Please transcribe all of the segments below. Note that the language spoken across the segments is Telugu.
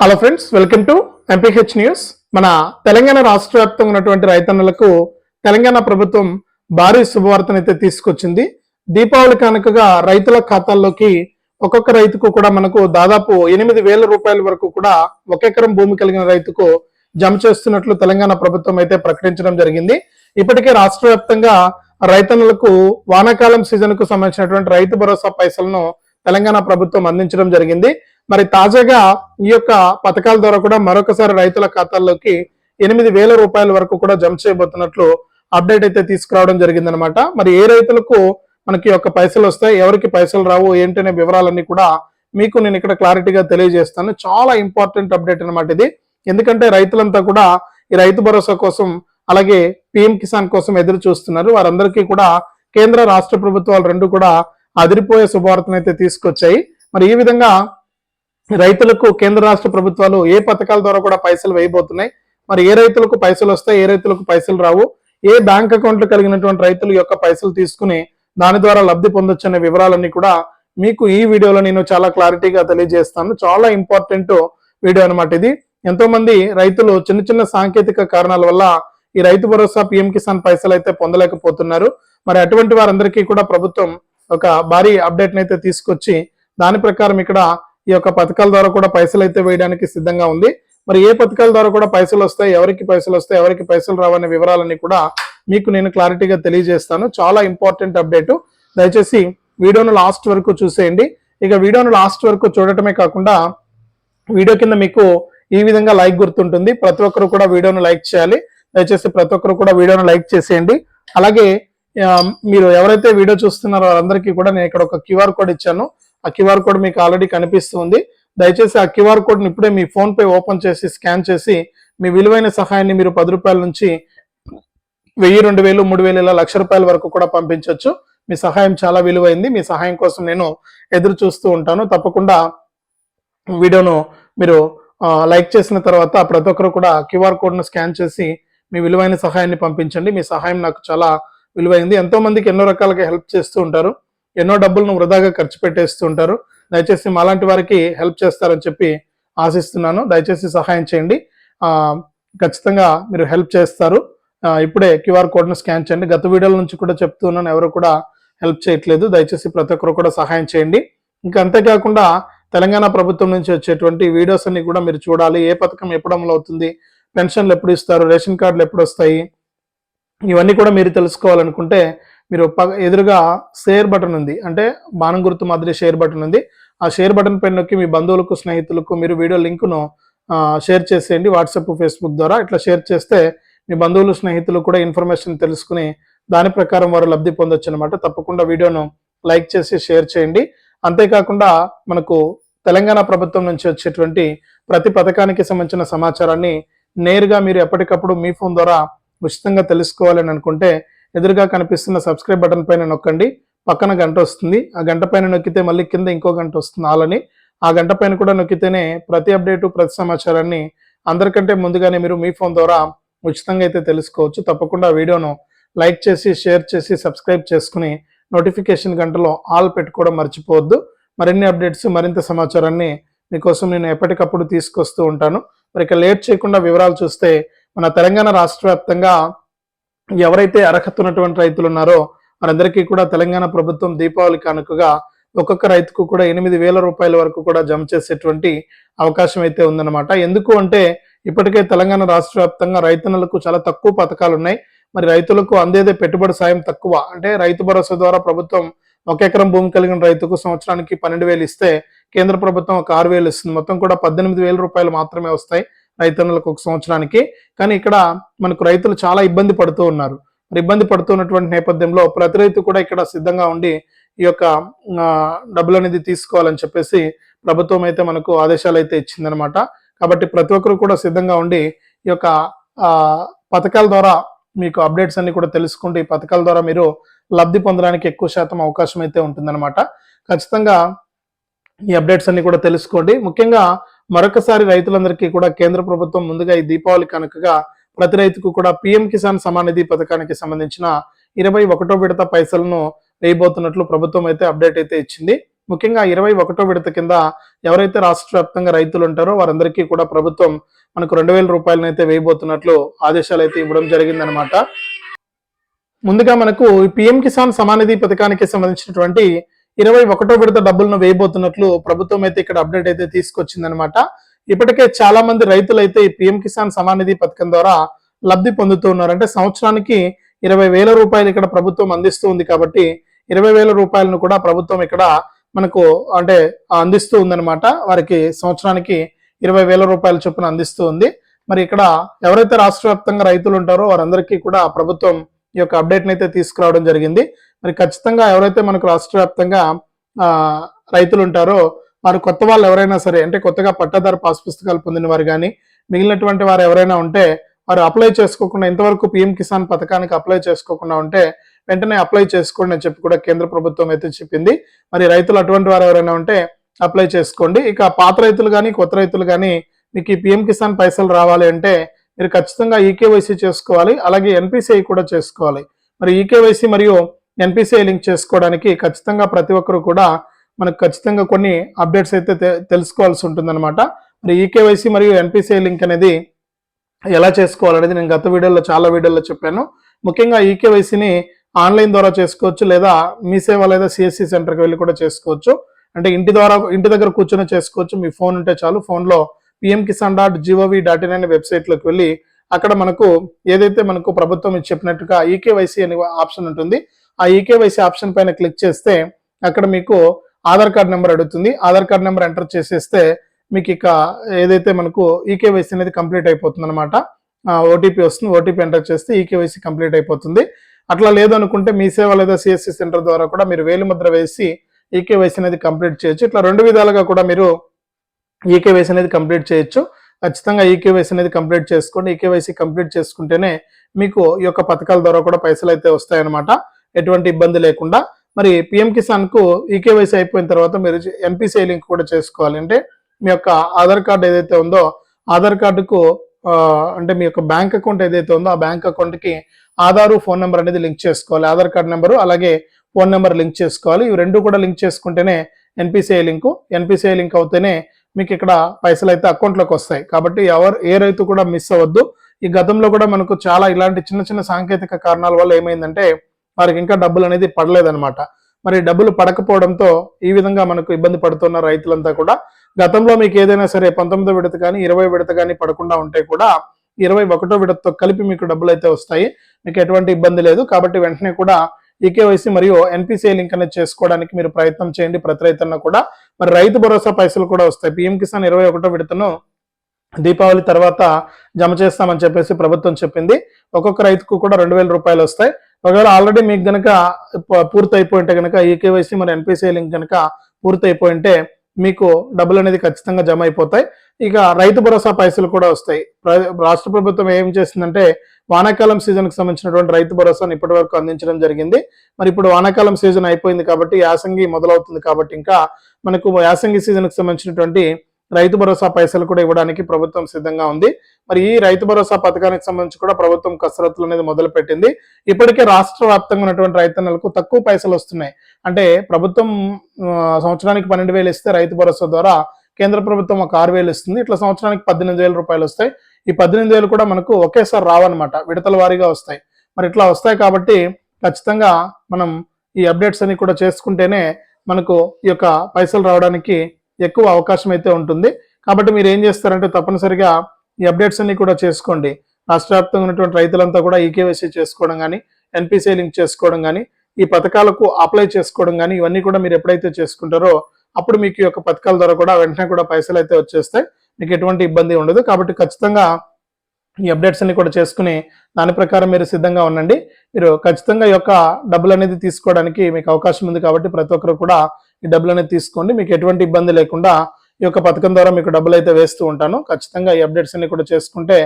Hello friends welcome to MPH news మన తెలంగాణ రాష్ట్ర వ్యాప్తంగా ఉన్నటువంటి రైతన్నులకు తెలంగాణ ప్రభుత్వం భారీ శుభవార్తనైతే తీసుకొచ్చింది. దీపావళి కానుకగా రైతుల ఖాతాల్లోకి ఒక్కొక్క రైతుకు కూడా మనకు దాదాపు ఎనిమిది వేల రూపాయల వరకు కూడా ఒక ఎకరం భూమి కలిగిన రైతుకు జమ చేస్తున్నట్లు తెలంగాణ ప్రభుత్వం అయితే ప్రకటించడం జరిగింది. ఇప్పటికే రాష్ట్ర వ్యాప్తంగా రైతన్నులకు వానాకాలం సీజన్కు సంబంధించినటువంటి రైతు భరోసా పైసలను తెలంగాణ ప్రభుత్వం అందించడం జరిగింది. మరి తాజాగా ఈ యొక్క పథకాల ద్వారా కూడా మరొకసారి రైతుల ఖాతాల్లోకి ఎనిమిది వేల రూపాయల వరకు కూడా జమ చేయబోతున్నట్లు అప్డేట్ అయితే తీసుకురావడం జరిగిందనమాట. మరి ఏ రైతులకు మనకి యొక్క పైసలు వస్తాయి ఎవరికి పైసలు రావు ఏంటనే వివరాలన్నీ కూడా మీకు నేను ఇక్కడ క్లారిటీగా తెలియజేస్తాను. చాలా ఇంపార్టెంట్ అప్డేట్ అనమాట ఇది. ఎందుకంటే రైతులంతా కూడా ఈ రైతు భరోసా కోసం అలాగే పిఎం కిసాన్ కోసం ఎదురు చూస్తున్నారు. వారందరికీ కూడా కేంద్ర రాష్ట్ర ప్రభుత్వాలు రెండు కూడా అదిరిపోయే శుభవార్తను అయితే తీసుకొచ్చాయి. మరి ఈ విధంగా రైతులకు కేంద్ర రాష్ట్ర ప్రభుత్వాలు ఏ పథకాల ద్వారా కూడా పైసలు వేయబోతున్నాయి? మరి ఏ రైతులకు పైసలు వస్తాయి? ఏ రైతులకు పైసలు రావు? ఏ బ్యాంక్ అకౌంట్లు కలిగినటువంటి రైతుల యొక్క పైసలు తీసుకుని దాని ద్వారా లబ్ధి పొందొచ్చు అనే వివరాలన్నీ కూడా మీకు ఈ వీడియోలో నేను చాలా క్లారిటీగా తెలియజేస్తాను. చాలా ఇంపార్టెంట్ వీడియో అనమాట ఇది. ఎంతో మంది రైతులు చిన్న చిన్న సాంకేతిక కారణాల వల్ల ఈ రైతు భరోసా పిఎం కిసాన్ పైసలు అయితే పొందలేకపోతున్నారు. మరి అటువంటి వారందరికీ కూడా ప్రభుత్వం ఒక భారీ అప్డేట్ అయితే తీసుకొచ్చి దాని ప్రకారం ఇక్కడ ఈ యొక్క పథకాల ద్వారా కూడా పైసలు అయితే వేయడానికి సిద్ధంగా ఉంది. మరి ఏ పథకాల ద్వారా కూడా పైసలు వస్తాయి ఎవరికి పైసలు వస్తాయి ఎవరికి పైసలు రావనే వివరాలన్నీ కూడా మీకు నేను క్లారిటీగా తెలియజేస్తాను. చాలా ఇంపార్టెంట్ అప్డేట్. దయచేసి వీడియోను లాస్ట్ వరకు చూసేయండి. ఇక వీడియోను లాస్ట్ వరకు చూడటమే కాకుండా వీడియో కింద మీకు ఈ విధంగా లైక్ గుర్తుంటుంది. ప్రతి ఒక్కరు కూడా వీడియోను లైక్ చేయాలి. దయచేసి ప్రతి ఒక్కరు కూడా వీడియోను లైక్ చేసేయండి. అలాగే మీరు ఎవరైతే వీడియో చూస్తున్నారో వారందరికీ కూడా నేను ఇక్కడ ఒక క్యూఆర్ కోడ్ ఇచ్చాను. ఆ క్యూఆర్ కోడ్ మీకు ఆల్రెడీ కనిపిస్తుంది. దయచేసి ఆ క్యూఆర్ కోడ్ని ఇప్పుడే మీ ఫోన్ పే ఓపెన్ చేసి స్కాన్ చేసి మీ విలువైన సహాయాన్ని మీరు పది రూపాయల నుంచి వెయ్యి రెండు వేలు మూడు వేలు ఇలా లక్ష రూపాయల వరకు కూడా పంపించవచ్చు మీ సహాయం చాలా విలువైంది. మీ సహాయం కోసం నేను ఎదురు చూస్తూ ఉంటాను. తప్పకుండా వీడియోను మీరు లైక్ చేసిన తర్వాత ప్రతి ఒక్కరు కూడా క్యూఆర్ కోడ్ను స్కాన్ చేసి మీ విలువైన సహాయాన్ని పంపించండి. మీ సహాయం నాకు చాలా విలువైంది. ఎంతో మందికి ఎన్నో రకాలుగా హెల్ప్ చేస్తూ ఉంటారు. ఎన్నో డబ్బులను వృధాగా ఖర్చు పెట్టేస్తూ ఉంటారు. దయచేసి మాలాంటి వారికి హెల్ప్ చేస్తారని చెప్పి ఆశిస్తున్నాను. దయచేసి సహాయం చేయండి. ఖచ్చితంగా మీరు హెల్ప్ చేస్తారు. ఇప్పుడే క్యూఆర్ కోడ్ను స్కాన్ చేయండి. గత వీడియోల నుంచి కూడా చెప్తున్నాను ఎవరు కూడా హెల్ప్ చేయట్లేదు. దయచేసి ప్రతి ఒక్కరు కూడా సహాయం చేయండి. ఇంకా అంతేకాకుండా తెలంగాణ ప్రభుత్వం నుంచి వచ్చేటువంటి వీడియోస్ అన్ని కూడా మీరు చూడాలి. ఏ పథకం ఎప్పుడు అమలు అవుతుంది? పెన్షన్లు ఎప్పుడు ఇస్తారు? రేషన్ కార్డులు ఎప్పుడు వస్తాయి? ఇవన్నీ కూడా మీరు తెలుసుకోవాలనుకుంటే మీరు ప- ఎదురుగా షేర్ బటన్ ఉంది. అంటే బాణం గుర్తు మాదిరి షేర్ బటన్ ఉంది. ఆ షేర్ బటన్ పైన నొక్కి మీ బంధువులకు స్నేహితులకు మీరు వీడియో లింకును షేర్ చేసేయండి. వాట్సాప్ ఫేస్బుక్ ద్వారా ఇట్లా షేర్ చేస్తే మీ బంధువులు స్నేహితులు కూడా ఇన్ఫర్మేషన్ తెలుసుకుని దాని ప్రకారం వారు లబ్ధి పొందొచ్చు అనమాట తప్పకుండా వీడియోను లైక్ చేసి షేర్ చేయండి. అంతేకాకుండా మనకు తెలంగాణ ప్రభుత్వం నుంచి వచ్చేటువంటి ప్రతి పథకానికి సంబంధించిన సమాచారాన్ని నేరుగా మీరు ఎప్పటికప్పుడు మీ ఫోన్ ద్వారా ఉచితంగా తెలుసుకోవాలని అనుకుంటే ఎదురుగా కనిపిస్తున్న సబ్స్క్రైబ్ బటన్ పైన నొక్కండి. పక్కన గంట వస్తుంది. ఆ గంట పైన నొక్కితే మళ్ళీ కింద ఇంకో గంట వస్తుంది ఆలని ఆ గంట పైన కూడా నొక్కితేనే ప్రతి అప్డేటు ప్రతి సమాచారాన్ని అందరికంటే ముందుగానే మీరు మీ ఫోన్ ద్వారా ఉచితంగా అయితే తెలుసుకోవచ్చు. తప్పకుండా వీడియోను లైక్ చేసి షేర్ చేసి సబ్స్క్రైబ్ చేసుకుని నోటిఫికేషన్ గంటలో ఆల్ పెట్టుకోవడం మర్చిపోవద్దు. మరిన్ని అప్డేట్స్ మరింత సమాచారాన్ని మీకోసం నేను ఎప్పటికప్పుడు తీసుకొస్తూ ఉంటాను. మరి ఇక లేట్ చేయకుండా వివరాలు చూస్తే మన తెలంగాణ రాష్ట్ర వ్యాప్తంగా ఎవరైతే అర్హత ఉన్నటువంటి రైతులు ఉన్నారో వారందరికీ కూడా తెలంగాణ ప్రభుత్వం దీపావళి కానుకగా ఒక్కొక్క రైతుకు కూడా ఎనిమిది వేల రూపాయల వరకు కూడా జమ చేసేటువంటి అవకాశం అయితే ఉందన్నమాట. ఎందుకు అంటే ఇప్పటికే తెలంగాణ రాష్ట్ర వ్యాప్తంగా రైతన్నలకు చాలా తక్కువ పథకాలు ఉన్నాయి. మరి రైతులకు అందేదే పెట్టుబడి సాయం తక్కువ. అంటే రైతు భరోసా ద్వారా ప్రభుత్వం ఒక ఎకరం భూమి కలిగిన రైతుకు సంవత్సరానికి పన్నెండు వేలు ఇస్తే కేంద్ర ప్రభుత్వం ఒక ఆరు వేలు ఇస్తుంది. మొత్తం కూడా పద్దెనిమిది వేల రూపాయలు మాత్రమే వస్తాయి. రైతన్నులకు ఒక సంవత్సరానికి. కానీ ఇక్కడ మనకు రైతులు చాలా ఇబ్బంది పడుతూ ఉన్నారు. మరి ఇబ్బంది పడుతున్నటువంటి నేపథ్యంలో ప్రతి రైతు కూడా ఇక్కడ సిద్ధంగా ఉండి ఈ యొక్క డబ్బులు అనేది తీసుకోవాలని చెప్పేసి ప్రభుత్వం అయితే మనకు ఆదేశాలు అయితే ఇచ్చిందనమాట కాబట్టి ప్రతి ఒక్కరు కూడా సిద్ధంగా ఉండి ఈ యొక్క పథకాల ద్వారా మీకు అప్డేట్స్ అన్ని కూడా తెలుసుకుంటూ ఈ పథకాల ద్వారా మీరు లబ్ధి పొందడానికి ఎక్కువ శాతం అవకాశం అయితే ఉంటుందన్నమాట. ఖచ్చితంగా ఈ అప్డేట్స్ అన్ని కూడా తెలుసుకోండి. ముఖ్యంగా మరొకసారి రైతులందరికీ కూడా కేంద్ర ప్రభుత్వం ముందుగా ఈ దీపావళి కనుకగా ప్రతి రైతుకు కూడా పిఎం కిసాన్ సమాన్ నిధి పథకానికి సంబంధించిన ఇరవై ఒకటో విడత పైసలను వేయబోతున్నట్లు ప్రభుత్వం అయితే అప్డేట్ అయితే ఇచ్చింది. ముఖ్యంగా ఇరవై ఒకటో విడత కింద ఎవరైతే రాష్ట్ర వ్యాప్తంగా రైతులు ఉంటారో వారందరికీ కూడా ప్రభుత్వం మనకు రెండు వేల రూపాయలను అయితే వేయబోతున్నట్లు ఆదేశాలు అయితే ఇవ్వడం జరిగిందనమాట ముందుగా మనకు పిఎం కిసాన్ సమానిధి పథకానికి సంబంధించినటువంటి ఇరవై ఒకటో విడత డబ్బులను వేయబోతున్నట్లు ప్రభుత్వం అయితే ఇక్కడ అప్డేట్ అయితే తీసుకొచ్చిందనమాట ఇప్పటికే చాలా మంది రైతులు అయితే ఈ పిఎం కిసాన్ సమానిధి పథకం ద్వారా లబ్ధి పొందుతూ ఉన్నారు. అంటే సంవత్సరానికి ఇరవై వేల రూపాయలు ఇక్కడ ప్రభుత్వం అందిస్తూ ఉంది కాబట్టి ఇరవై వేల రూపాయలను కూడా ప్రభుత్వం ఇక్కడ మనకు అంటే అందిస్తూ ఉందన్నమాట. వారికి సంవత్సరానికి ఇరవై వేల రూపాయల చొప్పున అందిస్తూ ఉంది. మరి ఇక్కడ ఎవరైతే రాష్ట్ర వ్యాప్తంగా రైతులు ఉంటారో వారందరికీ కూడా ప్రభుత్వం ఈ యొక్క అప్డేట్ని అయితే తీసుకురావడం జరిగింది. మరి ఖచ్చితంగా ఎవరైతే మనకు రాష్ట్ర వ్యాప్తంగా రైతులు ఉంటారో వారు కొత్త వాళ్ళు ఎవరైనా సరే అంటే కొత్తగా పట్టాదారు పాస్ పుస్తకాలు పొందిన వారు కానీ మిగిలినటువంటి వారు ఎవరైనా ఉంటే వారు అప్లై చేసుకోకుండా ఇంతవరకు పిఎం కిసాన్ పథకానికి అప్లై చేసుకోకుండా ఉంటే వెంటనే అప్లై చేసుకోండి అని చెప్పి కూడా కేంద్ర ప్రభుత్వం అయితే చెప్పింది. మరి రైతులు అటువంటి వారు ఎవరైనా ఉంటే అప్లై చేసుకోండి. ఇక పాత రైతులు కానీ కొత్త రైతులు కానీ మీకు ఈ పిఎం కిసాన్ పైసలు రావాలి అంటే మీరు ఖచ్చితంగా ఈకేవైసీ చేసుకోవాలి. అలాగే ఎన్పిసిఐ కూడా చేసుకోవాలి. మరి ఈకేవైసీ మరియు ఎన్పిసిఐ లింక్ చేసుకోవడానికి ఖచ్చితంగా ప్రతి ఒక్కరు కూడా మనకు ఖచ్చితంగా కొన్ని అప్డేట్స్ అయితే తె- తెలుసుకోవాల్సి ఉంటుందన్నమాట. మరి ఈకేవైసీ మరియు ఎన్పిసిఐ లింక్ అనేది ఎలా చేసుకోవాలనేది నేను గత వీడియోలో చాలా వీడియోలో చెప్పాను. ముఖ్యంగా ఈకేవైసీని ఆన్లైన్ ద్వారా చేసుకోవచ్చు లేదా మీ సేవ లేదా సిఎస్సి సెంటర్కి వెళ్ళి కూడా చేసుకోవచ్చు. అంటే ఇంటి ద్వారా ఇంటి దగ్గర కూర్చొని చేసుకోవచ్చు. మీ ఫోన్ ఉంటే చాలు. ఫోన్లో PM Kisan dot GOV dot in అనే వెబ్సైట్లోకి వెళ్ళి అక్కడ మనకు ఏదైతే మనకు ప్రభుత్వం చెప్పినట్టుగా ఈకేవైసీ అనే ఆప్షన్ ఉంటుంది ఆ ఈకేవైసీ ఆప్షన్ పైన క్లిక్ చేస్తే అక్కడ మీకు ఆధార్ కార్డ్ నెంబర్ అడుగుతుంది. ఆధార్ కార్డ్ నెంబర్ ఎంటర్ చేసేస్తే మీకు ఇక ఏదైతే మనకు ఈకేవైసీ అనేది కంప్లీట్ అయిపోతుంది అనమాట ఓటీపీ వస్తుంది. ఓటీపీ ఎంటర్ చేస్తే ఈకేవైసీ కంప్లీట్ అయిపోతుంది. అట్లా లేదనుకుంటే మీ సేవ లేదా సిఎస్సి సెంటర్ ద్వారా కూడా మీరు వేలిముద్ర వేసి ఈకేవైసీ అనేది కంప్లీట్ చేయొచ్చు. ఇట్లా రెండు విధాలుగా కూడా మీరు ఈకేవైసీ అనేది కంప్లీట్ చేయొచ్చు. ఖచ్చితంగా ఈకేవైసీ అనేది కంప్లీట్ చేసుకోండి. ఈకేవైసీ కంప్లీట్ చేసుకుంటేనే మీకు ఈ యొక్క పథకాల ద్వారా కూడా పైసలు అయితే వస్తాయన్నమాట. ఎటువంటి ఇబ్బంది లేకుండా మరి పిఎం కిసాన్కు ఈకేవైసీ అయిపోయిన తర్వాత మీరు ఎన్పిసిఐ లింక్ కూడా చేసుకోవాలి. అంటే మీ యొక్క ఆధార్ కార్డు ఏదైతే ఉందో ఆధార్ కార్డుకు అంటే మీ యొక్క బ్యాంక్ అకౌంట్ ఏదైతే ఉందో ఆ బ్యాంక్ అకౌంట్కి ఆధారు ఫోన్ నెంబర్ అనేది లింక్ చేసుకోవాలి. ఆధార్ కార్డ్ నెంబరు అలాగే ఫోన్ నెంబర్ లింక్ చేసుకోవాలి. ఇవి రెండు కూడా లింక్ చేసుకుంటేనే ఎన్పిసిఐ లింక్ ఎన్పిసిఐ లింక్ అవుతేనే మీకు ఇక్కడ పైసలు అయితే అకౌంట్లోకి వస్తాయి. కాబట్టి ఎవరు ఏ రైతు కూడా మిస్ అవ్వద్దు. ఈ గతంలో కూడా మనకు చాలా ఇలాంటి చిన్న చిన్న సాంకేతిక కారణాల వల్ల ఏమైందంటే వారికి ఇంకా డబ్బులు అనేది పడలేదన్నమాట. మరి డబ్బులు పడకపోవడంతో ఈ విధంగా మనకు ఇబ్బంది పడుతున్న రైతులంతా కూడా గతంలో మీకు ఏదైనా సరే పంతొమ్మిదో విడత కానీ ఇరవై విడత కానీ పడకుండా ఉంటే కూడా ఇరవై ఒకటో విడతతో కలిపి మీకు డబ్బులు అయితే వస్తాయి. మీకు ఎటువంటి ఇబ్బంది లేదు. కాబట్టి వెంటనే కూడా ఈకేవైసీ మరియు ఎన్పిసిఐ లింక్ అనేది చేసుకోవడానికి మీరు ప్రయత్నం చేయండి. ప్రతి రైతన్న కూడా మరి రైతు భరోసా పైసలు కూడా వస్తాయి. పిఎం కిసాన్ ఇరవై ఒకటో విడతను దీపావళి తర్వాత జమ చేస్తామని చెప్పేసి ప్రభుత్వం చెప్పింది. ఒక్కొక్క రైతుకు కూడా రెండు వేల రూపాయలు వస్తాయి. ఒకవేళ ఆల్రెడీ మీకు గనక ప- పూర్తి అయిపోయి ఉంటే గనక ఈకేవైసీ మరి ఎన్పిసిఐ లింక్ కనుక పూర్తి ఉంటే మీకు డబ్బులు అనేది ఖచ్చితంగా జమ అయిపోతాయి. ఇక రైతు భరోసా పైసలు కూడా వస్తాయి. ప్ర- రాష్ట్ర ప్రభుత్వం ఏం చేసిందంటే వానాకాలం సీజన్కి సంబంధించినటువంటి రైతు భరోసాను ఇప్పటి వరకు అందించడం జరిగింది. మరి ఇప్పుడు వానాకాలం సీజన్ అయిపోయింది కాబట్టి యాసంగి మొదలవుతుంది కాబట్టి ఇంకా మనకు యాసంగి సీజన్కి సంబంధించినటువంటి రైతు భరోసా పైసలు కూడా ఇవ్వడానికి ప్రభుత్వం సిద్ధంగా ఉంది. మరి ఈ రైతు భరోసా పథకానికి సంబంధించి కూడా ప్రభుత్వం కసరత్తులు అనేది మొదలు పెట్టింది ఇప్పటికే రాష్ట్ర వ్యాప్తంగా ఉన్నటువంటి రైతన్నలకు తక్కువ పైసలు వస్తున్నాయి. అంటే ప్రభుత్వం సంవత్సరానికి పన్నెండు వేలు ఇస్తే రైతు భరోసా ద్వారా కేంద్ర ప్రభుత్వం ఒక ఆరు వేలు ఇస్తుంది. ఇట్లా సంవత్సరానికి పద్దెనిమిది వేల రూపాయలు వస్తాయి. ఈ పద్దెనిమిది వేలు కూడా మనకు ఒకేసారి రావన్నమాట. విడతల వారీగా వస్తాయి. మరి ఇట్లా వస్తాయి కాబట్టి ఖచ్చితంగా మనం ఈ అప్డేట్స్ అన్ని కూడా చేసుకుంటేనే మనకు ఈ యొక్క పైసలు రావడానికి ఎక్కువ అవకాశం అయితే ఉంటుంది. కాబట్టి మీరు ఏం చేస్తారంటే తప్పనిసరిగా ఈ అప్డేట్స్ అన్ని కూడా చేసుకోండి. రాష్ట్ర వ్యాప్తంగా ఉన్నటువంటి రైతులంతా కూడా ఈకేవైసీ చేసుకోవడం కానీ ఎన్పిసిఐ లింక్ చేసుకోవడం కానీ ఈ పథకాలకు అప్లై చేసుకోవడం కానీ ఇవన్నీ కూడా మీరు ఎప్పుడైతే చేసుకుంటారో అప్పుడు మీకు ఈ యొక్క పథకాల ద్వారా కూడా వెంటనే కూడా పైసలు అయితే వచ్చేస్తాయి. మీకు ఎటువంటి ఇబ్బంది ఉండదు. కాబట్టి ఖచ్చితంగా ఈ అప్డేట్స్ అన్ని కూడా చేసుకుని దాని ప్రకారం మీరు సిద్ధంగా ఉండండి. మీరు ఖచ్చితంగా ఈ యొక్క డబ్బులు అనేది తీసుకోవడానికి మీకు అవకాశం ఉంది కాబట్టి ప్రతి ఒక్కరు కూడా ఈ డబ్బులు అనేది తీసుకోండి. మీకు ఎటువంటి ఇబ్బంది లేకుండా ఈ యొక్క పథకం ద్వారా మీకు డబ్బులు అయితే వేస్తూ ఉంటాను. ఖచ్చితంగా ఈ అప్డేట్స్ అన్ని కూడా చేసుకుంటే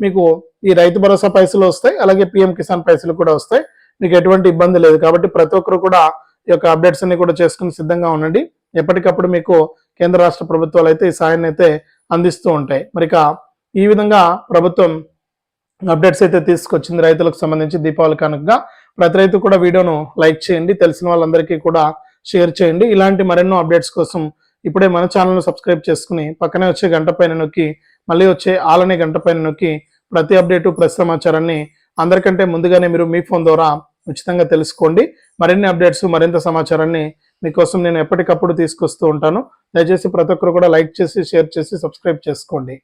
మీకు ఈ రైతు భరోసా పైసలు వస్తాయి. అలాగే పిఎం కిసాన్ పైసలు కూడా వస్తాయి. మీకు ఎటువంటి ఇబ్బంది లేదు. కాబట్టి ప్రతి ఒక్కరు కూడా ఈ యొక్క అప్డేట్స్ అన్ని కూడా చేసుకుని సిద్ధంగా ఉండండి. ఎప్పటికప్పుడు మీకు కేంద్ర రాష్ట్ర ప్రభుత్వాలు అయితే ఈ సాయాన్ని అయితే అందిస్తూ ఉంటాయి. మరి ఇక ఈ విధంగా ప్రభుత్వం అప్డేట్స్ అయితే తీసుకొచ్చింది రైతులకు సంబంధించి దీపావళి కనుక ప్రతి రైతు కూడా వీడియోను లైక్ చేయండి. తెలిసిన వాళ్ళందరికీ కూడా షేర్ చేయండి. ఇలాంటి మరెన్నో అప్డేట్స్ కోసం ఇప్పుడే మన ఛానల్ను సబ్స్క్రైబ్ చేసుకుని పక్కనే వచ్చే గంట పైన నొక్కి మళ్ళీ వచ్చే ఆలనే గంట పైన నొక్కి ప్రతి అప్డేటు ప్రతి సమాచారాన్ని అందరికంటే ముందుగానే మీరు మీ ఫోన్ ద్వారా ఉచితంగా తెలుసుకోండి. మరిన్ని అప్డేట్స్ మరింత సమాచారాన్ని మీకోసం నేను ఎప్పటికప్పుడు తీసుకొస్తూ ఉంటాను. దయచేసి ప్రతి ఒక్కరు కూడా లైక్ చేసి షేర్ చేసి సబ్స్క్రైబ్ చేసుకోండి.